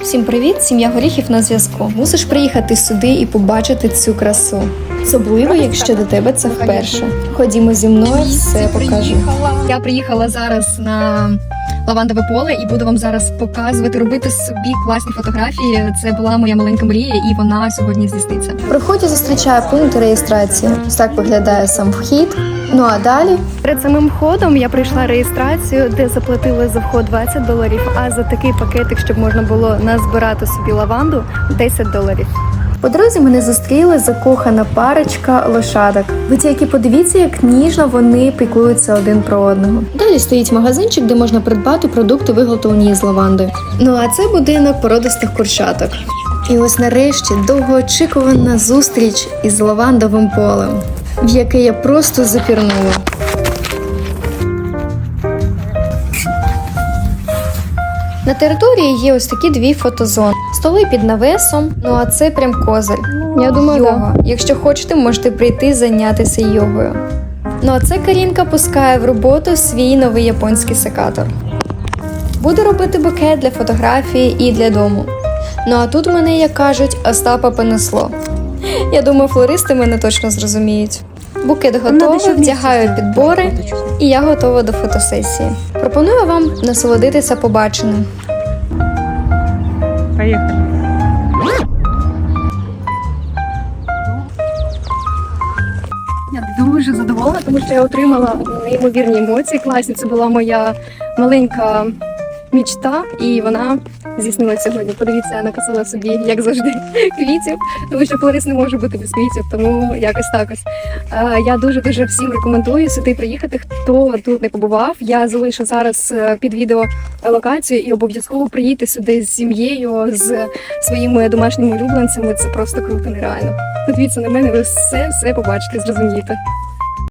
Всім привіт, сім'я горіхів на зв'язку. Мусиш приїхати сюди і побачити цю красу. Особливо, якщо до тебе це вперше. Ходімо зі мною, все покажу. Я приїхала зараз на лавандове поле і буду вам зараз показувати, робити собі класні фотографії. Це була моя маленька мрія, і вона сьогодні здійсниться. При вході зустрічає пункт реєстрації. Ось так виглядає сам вхід. Ну а далі Перед самим ходом я пройшла реєстрацію, де заплатила за вход 20 доларів, а за такий пакетик, щоб можна було назбирати собі лаванду, 10 доларів. По дорозі мене зустріла закохана парочка лошадок. Ви тільки подивіться, як ніжно вони піклуються один про одного. Далі стоїть магазинчик, де можна придбати продукти, виготовлені з лаванди. Ну а це будинок породистих курчаток. І ось нарешті довгоочікувана зустріч із лавандовим полем, в яке я просто запірнула. На території є ось такі дві фотозони. Столи під навесом. Ну а це прям козир. Я думаю, йога. Якщо хочете, можете прийти зайнятися йогою. Ну а це Карінка пускає в роботу свій новий японський секатор. Буду робити букет для фотографії і для дому. Ну а тут мене, як кажуть, Остапа понесло. Я думаю, флористи мене точно зрозуміють. Букет готовий, вдягаю підбори, і я готова до фотосесії. Пропоную вам насолодитися побаченим. Поехали. Я дуже задоволена, тому що я отримала неймовірні емоції. Класні. Це була моя маленька мічта, і вона здійснилася сьогодні. Подивіться, я написала собі, як завжди, квітів, тому що флорист не може бути без квітів, тому якось так. Е, Я дуже дуже всім рекомендую сюди приїхати. Хто тут не побував, я залишу зараз е, під відео локацію і обов'язково приїдьте сюди з сім'єю, з своїми домашніми улюбленцями. Це просто круто, нереально. Подивіться на мене, ви все все побачите, зрозумієте.